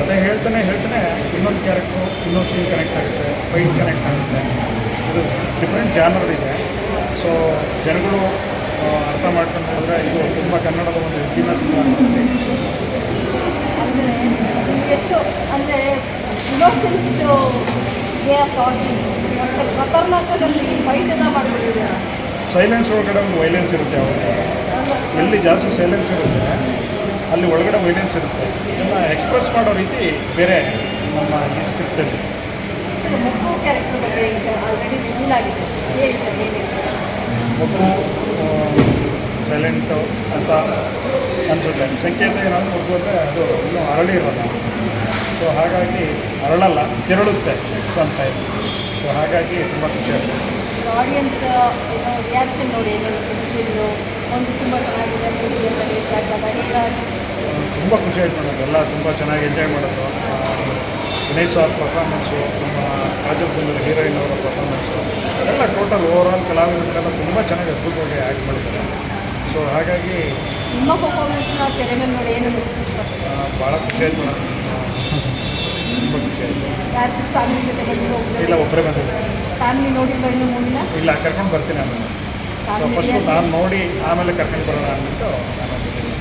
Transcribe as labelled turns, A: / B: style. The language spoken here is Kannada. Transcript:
A: ಕತೆ ಹೇಳ್ತಾನೆ ಹೇಳ್ತಾನೆ. ಇನ್ನೊಂದು ಕ್ಯಾರೆಕ್ಟ್ರು ಇನ್ನೊಂದು ಸೀನ್ ಕನೆಕ್ಟ್ ಆಗುತ್ತೆ ಫೈಟ್ ಕನೆಕ್ಟ್ ಆಗುತ್ತೆ. ಇದು ಡಿಫ್ರೆಂಟ್ ಜಾನರ್ ಇದೆ. ಸೊ ಜನಗಳು ಅರ್ಥ ಮಾಡ್ಕೊಂಡು ಹೋದರೆ ಇದು ತುಂಬ ಕನ್ನಡದ ಒಂದು
B: ಅಂದರೆ ಎಷ್ಟು ಅಂದರೆ ಇನ್ನೋಸೆಂಟ್ ವೇ ಆಫ್ ಟಾಕಿಂಗ್ ಮತ್ತು ಖತರ್ನಾಕದಲ್ಲಿ ಫೈಟ್ ಎಲ್ಲ ಮಾಡಿಬಿಟ್ಟಿದ್ದಾರೆ
A: ಸೈಲೆನ್ಸ್ ಒಳಗಡೆ ಒಂದು ವೈಲೆನ್ಸ್ ಇರುತ್ತೆ ಅವಾಗ ಎಲ್ಲಿ ಜಾಸ್ತಿ ಸೈಲೆನ್ಸ್ ಇರುತ್ತೆ ಅಲ್ಲಿ ಒಳಗಡೆ ವೈಲೆನ್ಸ್ ಇರುತ್ತೆ. ಇದನ್ನು ಎಕ್ಸ್ಪ್ರೆಸ್ ಮಾಡೋ ರೀತಿ ಬೇರೆ ನಮ್ಮ ಈ ಸ್ಕ್ರಿಪ್ಟಲ್ಲಿ ಮಗು ಸೈಲೆಂಟು ಅಂತ ಅನಿಸುತ್ತೆ. ಸಂಕೇತ ಏನಾದರೂ ಮಗು ಅಂದರೆ ಅದು ಇನ್ನೂ ಅರಳಿ ಇರೋಲ್ಲ. ಸೊ ಹಾಗಾಗಿ ಅರಳಲ್ಲ ಕೆರಳುತ್ತೆ ಅಂತ ಇದೆ ಸೊ ಹಾಗಾಗಿ ತುಂಬ ಖುಷಿ ಆಗುತ್ತೆ.
B: ಆಡಿಯನ್ಸ್ ಏನೋ ರಿಯಾಕ್ಷನ್ ನೋಡಿ ಏನೋ ಒಂದು ತುಂಬ ಚೆನ್ನಾಗಿದೆ ಮೂವಿ ಅಂತ ಹೇಳ್ತಾ ಇದ್ದಾಗ ಹೀಗಾಗಿ
A: ತುಂಬ ಖುಷಿ ಆಯ್ತು ನನಗೆ ಎಲ್ಲ ತುಂಬ ಚೆನ್ನಾಗಿ ಎಂಜಾಯ್ ಮಾಡೋದು ಗಣೇಶ್ ಅವ್ರ ಪರ್ಫಾರ್ಮೆನ್ಸು ನಮ್ಮ ರಾಜೀವ್ ಕುಮಾರ್ ಹೀರೋಯಿನ್ ಅವರ ಪರ್ಫಾರ್ಮೆನ್ಸು ಅದೆಲ್ಲ ಟೋಟಲ್ ಓವರಾಲ್ ಕಲಾವಿದರೆಲ್ಲ ತುಂಬ ಚೆನ್ನಾಗಿ ಅದ್ಭುತವಾಗಿ ಆ್ಯಕ್ಟ್ ಮಾಡಿದ್ದಾರೆ. ಸೊ ಹಾಗಾಗಿ ಭಾಳ ಖುಷಿ ಆಯ್ತು ಮೇಡಮ್. ತುಂಬ ಖುಷಿ ಆಯಿತು. ಇಲ್ಲ ಒಬ್ಬರೇ
B: ಮೂವಿನ?
A: ಇಲ್ಲ ಕರ್ಕೊಂಡು ಬರ್ತೀನಿ ಆಮೇಲೆ ಸೊ ಫಸ್ಟು ನಾನು ನೋಡಿ ಆಮೇಲೆ ಕರ್ಕೊಂಡು ಬರೋಣ ಅಂದ್ಬಿಟ್ಟು ನಾನು ಬಂದಿದ್ದೀನಿ